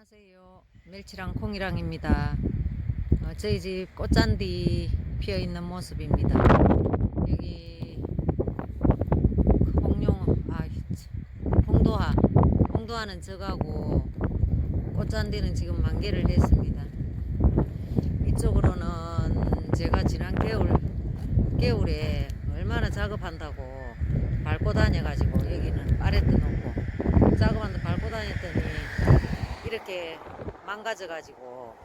안녕하세요. 멸치랑 콩이랑입니다. 어, 저희 집 꽃잔디 피어 있는 모습입니다. 여기 홍룡, 아, 참, 홍도화, 홍도화는 저가고 꽃잔디는 지금 만개를 했습니다. 이쪽으로는 제가 지난 겨울 겨울에 얼마나 작업한다고 밟고 다녀가지고 여기는 파레트 놓고 작업한다 밟고 다녔더니 이렇게 망가져 가지고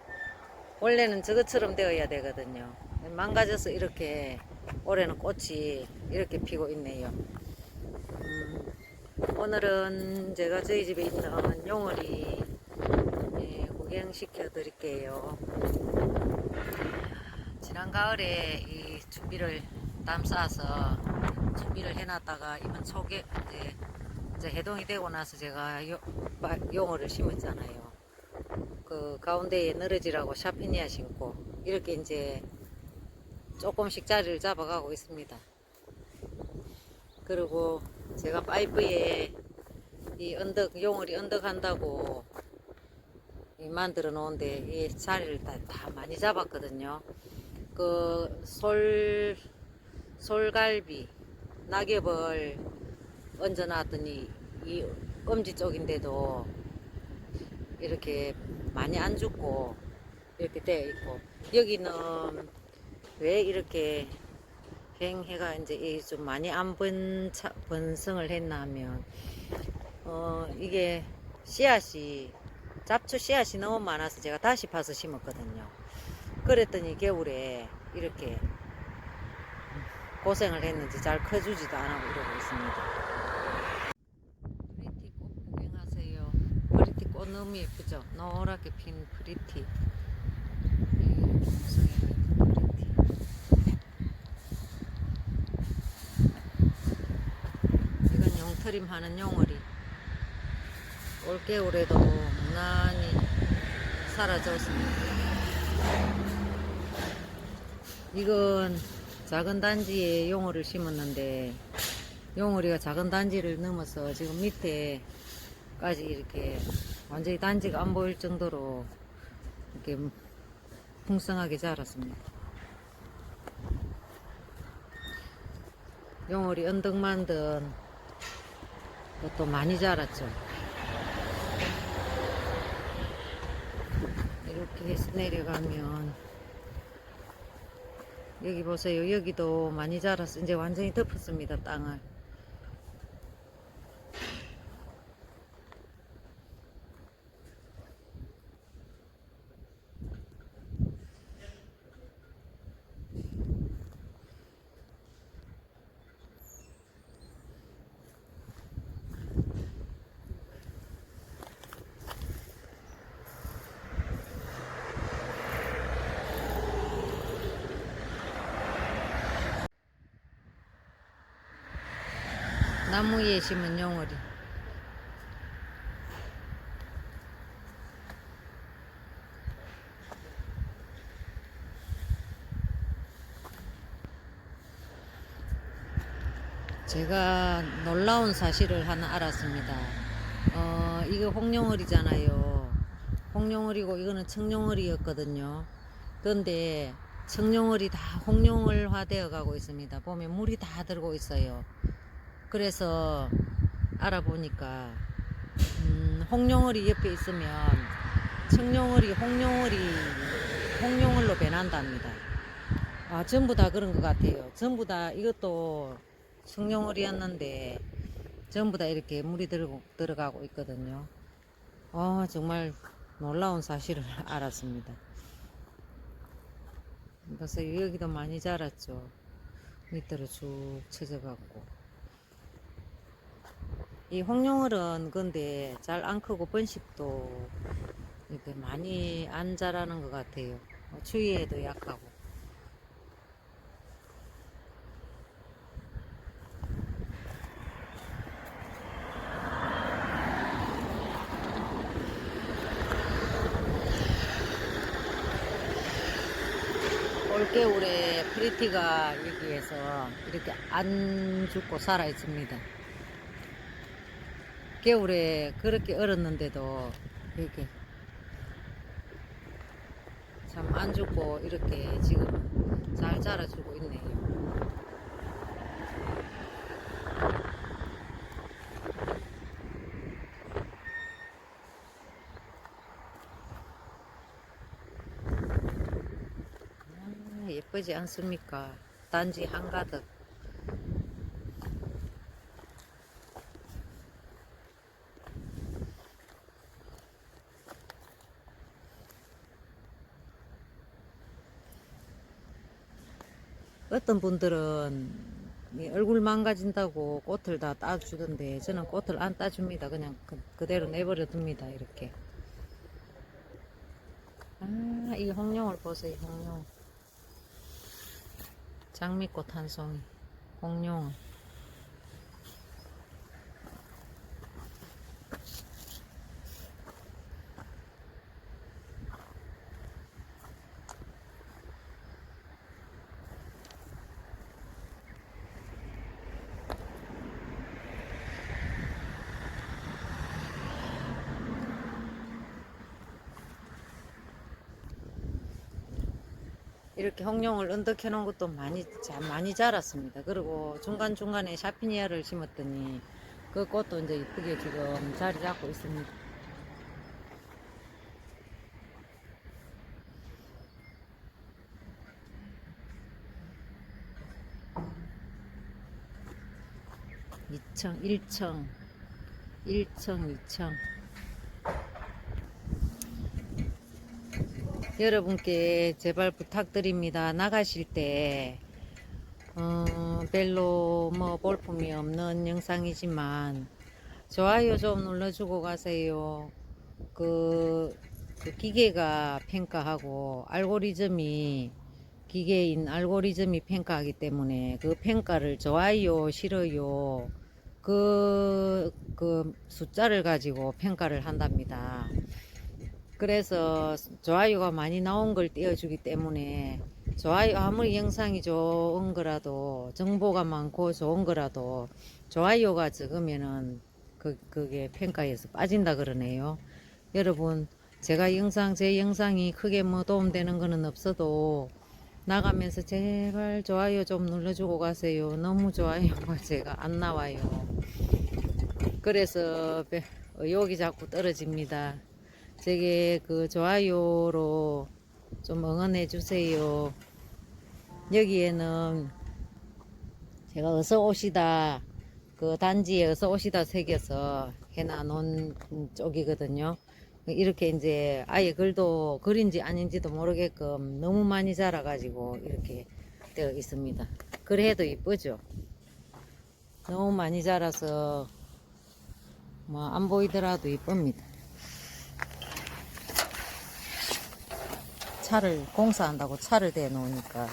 원래는 저것처럼 되어야 되거든요. 망가져서 이렇게 올해는 꽃이 이렇게 피고 있네요. 음, 오늘은 제가 저희 집에 있는 용어리 예, 구경시켜 드릴게요. 지난 가을에 이 준비를 땀 싸서 준비를 해놨다가 이번 초게 이제, 이제 해동이 되고 나서 제가 요, 마- 용어를 심었잖아요. 그 가운데에 늘어지라고 샤피니아 심고 이렇게 이제 조금씩 자리를 잡아가고 있습니다. 그리고 제가 파이프에 이 언덕 용어리 언덕 한다고 이 만들어 놓은데 이 자리를 다, 다 많이 잡았거든요. 그 솔, 솔갈비, 낙엽을 얹어놨더니 이 엄지 쪽인데도 이렇게 많이 안 죽고 이렇게 되어 있고 여기는 왜 이렇게 횡해가 이제 이좀 많이 안 번차, 번성을 했나 하면 어 이게 씨앗이 잡초 씨앗이 너무 많아서 제가 다시 파서 심었거든요. 그랬더니 겨울에 이렇게 고생을 했는지 잘 커주지도 안 하고 이러고 있습니다. 프리티 꽃 구경하세요. 프리티 꽃 너무 예쁘죠? 노랗게 핀 프리티. 프리티. 이건 용트림 하는 용어리. 올겨울에도 무난히 사라졌습니다. 이건 작은 단지에 용어를 심었는데 용어리가 작은 단지를 넘어서 지금 밑에까지 이렇게 완전히 단지가 안 보일 정도로 이렇게 풍성하게 자랐습니다. 용어리 언덕 만든 것도 많이 자랐죠. 이렇게 해서 내려가면 여기 보세요. 여기도 많이 자랐어. 이제 완전히 덮었습니다. 땅을. 나무 위에 심은 용어리. 제가 놀라운 사실을 하나 알았습니다. 어, 이거 홍룡어리잖아요. 홍룡어리고 이거는 청룡어리였거든요. 그런데 청룡어리 다 홍룡을화 되어 가고 있습니다. 보면 물이 다 들고 있어요. 그래서 알아보니까 음, 홍룡어리 옆에 있으면 청룡어리, 홍룡어리, 홍룡을로 변한답니다. 아, 전부 다 그런 것 같아요. 전부 다 이것도 청룡어리였는데 전부 다 이렇게 물이 들어가고 있거든요. 아, 정말 놀라운 사실을 알았습니다. 그래서 여기도 많이 자랐죠. 밑으로 쭉 쳐져갖고. 이 홍룡을은 근데 잘 안 크고 번식도 이렇게 많이 안 자라는 것 같아요. 어, 추위에도 약하고. 올겨울에 프리티가 여기에서 이렇게 안 죽고 살아 있습니다. 겨울에 그렇게 얼었는데도 이렇게 참 안 죽고 이렇게 지금 잘 자라주고 있네요. 아, 예쁘지 않습니까? 단지 한가득. 어떤 분들은 이 얼굴 망가진다고 꽃을 다 따주던데 저는 꽃을 안 따줍니다. 그냥 그, 그대로 내버려 둡니다. 이렇게. 아, 이 홍룡을 보세요. 홍룡. 장미꽃 한 송이. 홍룡. 이렇게 홍룡을 언덕해 놓은 것도 많이 자, 많이 자랐습니다. 그리고 중간 중간에 샤피니아를 심었더니 그 꽃도 이제 이쁘게 지금 자리 잡고 있습니다. 이층 1층, 1층, 2층. 여러분께 제발 부탁드립니다. 나가실 때, 어, 별로 뭐 볼품이 없는 영상이지만, 좋아요 좀 눌러주고 가세요. 그, 그 기계가 평가하고, 알고리즘이, 기계인 알고리즘이 평가하기 때문에, 그 평가를 좋아요, 싫어요, 그, 그 숫자를 가지고 평가를 한답니다. 그래서 좋아요가 많이 나온 걸 띄워주기 때문에 좋아요 아무리 영상이 좋은 거라도 정보가 많고 좋은 거라도 좋아요가 적으면은 그, 그게 평가에서 빠진다 그러네요. 여러분 제가 영상 제 영상이 크게 뭐 도움되는 거는 없어도 나가면서 제발 좋아요 좀 눌러주고 가세요. 너무 좋아요가 제가 안 나와요. 그래서 배- 의욕이 자꾸 떨어집니다. 제게 그 좋아요로 좀 응원해 주세요. 여기에는 제가 어서 오시다 그 단지에 어서 오시다 새겨서 해놔 놓은 쪽이거든요. 이렇게 이제 아예 글도 글인지 아닌지도 모르게끔 너무 많이 자라가지고 이렇게 되어 있습니다. 그래도 이쁘죠. 너무 많이 자라서 뭐 안 보이더라도 이쁩니다. 차를 공사한다고 차를 대 놓으니까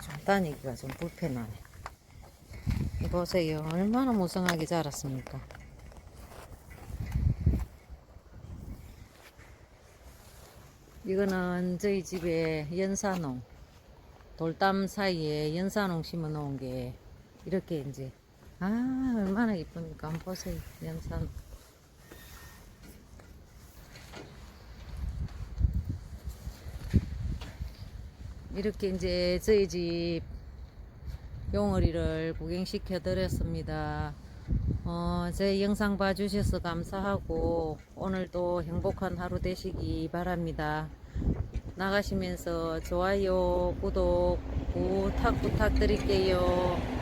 좀 다니기가 좀 불편하네. 이 보세요. 얼마나 무성하게 자랐습니까? 이거는 저희 집에 연산홍 돌담 사이에 연산홍 심어 놓은 게 이렇게 이제 아 얼마나 이쁩니까? 한번 보세요. 연산홍. 이렇게 이제 저희 집 용어리를 구경시켜 드렸습니다. 어, 제 영상 봐주셔서 감사하고 오늘도 행복한 하루 되시기 바랍니다. 나가시면서 좋아요, 구독 부탁 부탁드릴게요.